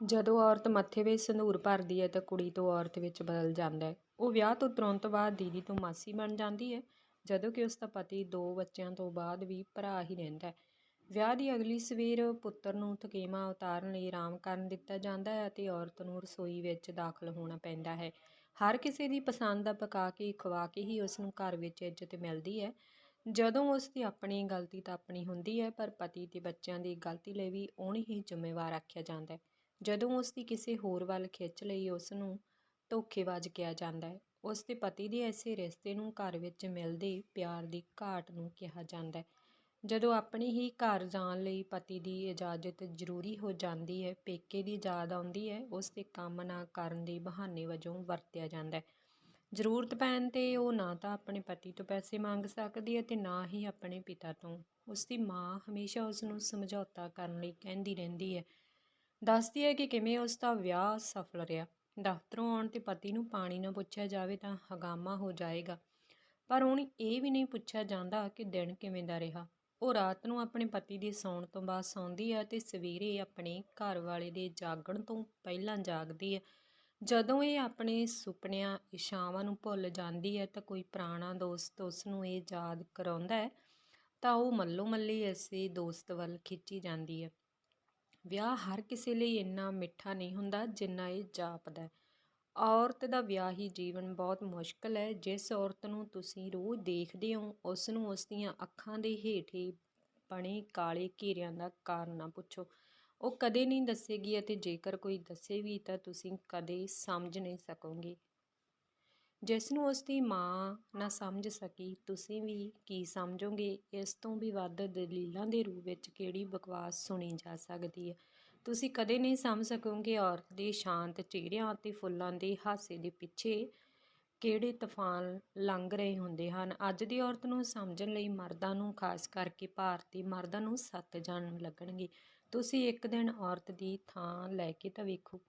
ਜਦੋਂ ਔਰਤ ਮੱਥੇ ਵਿੱਚ ਸੰਧੂਰ ਭਰਦੀ ਹੈ ਤਾਂ ਕੁੜੀ ਤੋਂ ਔਰਤ ਵਿੱਚ ਬਦਲ ਜਾਂਦਾ ਹੈ। ਉਹ ਵਿਆਹ ਤੋਂ ਤੁਰੰਤ ਬਾਅਦ ਦੀਦੀ ਤੋਂ ਮਾਸੀ ਬਣ ਜਾਂਦੀ ਹੈ, ਜਦੋਂ ਕਿ ਉਸ ਦਾ ਪਤੀ ਦੋ ਬੱਚਿਆਂ ਤੋਂ ਬਾਅਦ ਵੀ ਭਰਾ ਹੀ ਰਹਿੰਦਾ ਹੈ। ਵਿਆਹ ਦੀ ਅਗਲੀ ਸਵੇਰ ਪੁੱਤਰ ਨੂੰ ਥਕੇਮਾ ਉਤਾਰਨ ਲਈ ਆਰਾਮ ਕਰਨ ਦਿੱਤਾ ਜਾਂਦਾ ਹੈ ਅਤੇ ਔਰਤ ਨੂੰ ਰਸੋਈ ਵਿੱਚ ਦਾਖਲ ਹੋਣਾ ਪੈਂਦਾ ਹੈ। ਹਰ ਕਿਸੇ ਦੀ ਪਸੰਦ ਦਾ ਪਕਾ ਕੇ ਖਵਾ ਕੇ ਹੀ ਉਸ ਨੂੰ ਘਰ ਵਿੱਚ ਇੱਜ਼ਤ ਮਿਲਦੀ ਹੈ। ਜਦੋਂ ਉਸ ਦੀ ਆਪਣੀ ਗਲਤੀ ਤਾਂ ਆਪਣੀ ਹੁੰਦੀ ਹੈ, ਪਰ ਪਤੀ ਤੇ ਬੱਚਿਆਂ ਦੀ ਗਲਤੀ ਲਈ ਵੀ ਉਹਨੂੰ ਹੀ ਜ਼ਿੰਮੇਵਾਰ ਆਖਿਆ ਜਾਂਦਾ ਹੈ। ਜਦੋਂ ਉਸ ਦੀ ਕਿਸੇ ਹੋਰ ਵੱਲ ਖਿੱਚ ਲਈ ਉਸ ਨੂੰ ਧੋਖੇਬਾਜ਼ ਕਿਹਾ ਜਾਂਦਾ ਹੈ ਉਸ ਦੇ ਪਤੀ ਦੇ ਐਸੇ ਰਿਸ਼ਤੇ ਨੂੰ ਘਰ ਵਿੱਚ ਮਿਲਦੇ ਪਿਆਰ ਦੀ ਘਾਟ ਨੂੰ ਕਿਹਾ ਜਾਂਦਾ ਹੈ। ਜਦੋਂ ਆਪਣੇ ਹੀ ਘਰ ਜਾਣ ਲਈ ਪਤੀ ਦੀ ਇਜਾਜ਼ਤ ਜ਼ਰੂਰੀ ਹੋ ਜਾਂਦੀ ਹੈ, ਪੇਕੇ ਦੀ ਯਾਦ ਆਉਂਦੀ ਹੈ ਉਸ ਦੇ ਕੰਮ ਨਾ ਕਰਨ ਦੇ ਬਹਾਨੇ ਵਜੋਂ ਵਰਤਿਆ ਜਾਂਦਾ ਹੈ। ਜ਼ਰੂਰਤ ਪੈਣ 'ਤੇ ਉਹ ਨਾ ਤਾਂ ਆਪਣੇ ਪਤੀ ਤੋਂ ਪੈਸੇ ਮੰਗ ਸਕਦੀ ਹੈ ਅਤੇ ਨਾ ਹੀ ਆਪਣੇ ਪਿਤਾ ਤੋਂ। ਉਸ ਦੀ ਮਾਂ ਹਮੇਸ਼ਾ ਉਸ ਨੂੰ ਸਮਝੌਤਾ ਕਰਨ ਲਈ ਕਹਿੰਦੀ ਰਹਿੰਦੀ ਹੈ। ਦੱਸਦੀ ਹੈ ਕਿ ਕਿਵੇਂ ਉਸ ਦਾ ਵਿਆਹ ਸਫਲ ਰਿਹਾ। ਦਫ਼ਤਰੋਂ ਆਉਣ ਤੇ ਪਤੀ ਨੂੰ ਪਾਣੀ ਨਾ ਪੁੱਛਿਆ ਜਾਵੇ ਤਾਂ ਹਗਾਮਾ ਹੋ ਜਾਏਗਾ। ਪਰ ਹੁਣ ਇਹ ਵੀ ਨਹੀਂ ਪੁੱਛਿਆ ਜਾਂਦਾ ਕਿ ਦਿਨ ਕਿਵੇਂ ਦਾ ਰਿਹਾ। ਉਹ ਰਾਤ ਨੂੰ ਆਪਣੇ ਪਤੀ ਦੇ ਸੌਣ ਤੋਂ ਬਾਅਦ ਸੌਂਦੀ ਹੈ ਤੇ ਸਵੇਰੇ ਆਪਣੇ ਘਰ ਵਾਲੇ ਦੇ ਜਾਗਣ ਤੋਂ ਪਹਿਲਾਂ ਜਾਗਦੀ ਹੈ। ਜਦੋਂ ਇਹ ਆਪਣੇ ਸੁਪਨਿਆਂ ਇਸ਼ਾਵਾਂ ਨੂੰ ਭੁੱਲ ਜਾਂਦੀ ਹੈ ਤਾਂ ਕੋਈ ਪੁਰਾਣਾ ਦੋਸਤ ਉਸ ਨੂੰ ਇਹ ਯਾਦ ਕਰਾਉਂਦਾ ਹੈ ਤਾਂ ਉਹ ਮੱਲੋ ਮੱਲੀ ਐਸੇ ਦੋਸਤ ਵੱਲ ਖਿੱਚੀ ਜਾਂਦੀ ਹੈ। ਵਿਆਹ ਹਰ ਕਿਸੇ ਲਈ ਇੰਨਾ ਮਿੱਠਾ ਨਹੀਂ ਹੁੰਦਾ ਜਿੰਨਾ ਇਹ ਜਾਪਦਾ ਔਰਤ ਦਾ ਵਿਆਹੀ ਜੀਵਨ ਬਹੁਤ ਮੁਸ਼ਕਲ ਹੈ। ਜਿਸ ਔਰਤ ਨੂੰ ਤੁਸੀਂ ਰੋਜ਼ ਦੇਖਦੇ ਹੋ ਉਸ ਨੂੰ ਉਸ ਦੀਆਂ ਅੱਖਾਂ ਦੇ ਹੇਠੇ ਬਣੇ ਕਾਲੇ ਘੇਰਿਆਂ ਦਾ ਕਾਰਨ ਨਾ ਪੁੱਛੋ। ਉਹ ਕਦੇ ਨਹੀਂ ਦੱਸੇਗੀ ਅਤੇ ਜੇਕਰ ਕੋਈ ਦੱਸੇ ਵੀ ਤਾਂ ਤੁਸੀਂ ਕਦੇ ਸਮਝ ਨਹੀਂ ਸਕੋਗੇ। ਜਿਸ ਨੂੰ ਉਸ ਦੀ ਮਾਂ ਨਾ ਸਮਝ ਸਕੀ, ਤੁਸੀਂ ਵੀ ਕੀ ਸਮਝੋਗੇ? ਇਸ ਤੋਂ ਵੀ ਵੱਧ ਦਲੀਲਾਂ ਦੇ ਰੂਪ ਵਿੱਚ ਕਿਹੜੀ ਬਕਵਾਸ ਸੁਣੀ ਜਾ ਸਕਦੀ ਹੈ? ਤੁਸੀਂ ਕਦੇ ਨਹੀਂ ਸਮਝ ਸਕੋਗੇ ਔਰਤ ਦੇ ਸ਼ਾਂਤ ਚਿਹਰਿਆਂ ਅਤੇ ਫੁੱਲਾਂ ਦੇ ਹਾਸੇ ਦੇ ਪਿੱਛੇ ਕਿਹੜੇ ਤੂਫਾਨ ਲੰਘ ਰਹੇ ਹੁੰਦੇ ਹਨ। ਅੱਜ ਦੀ ਔਰਤ ਨੂੰ ਸਮਝਣ ਲਈ ਮਰਦਾਂ ਨੂੰ ਖਾਸ ਕਰਕੇ ਭਾਰਤੀ ਮਰਦਾਂ ਨੂੰ ਸੱਤ ਜਨਮ ਲੱਗਣਗੇ। ਤੁਸੀਂ ਇੱਕ ਦਿਨ ਔਰਤ ਦੀ ਥਾਂ ਲੈ ਕੇ ਤਾਂ ਵੇਖੋ।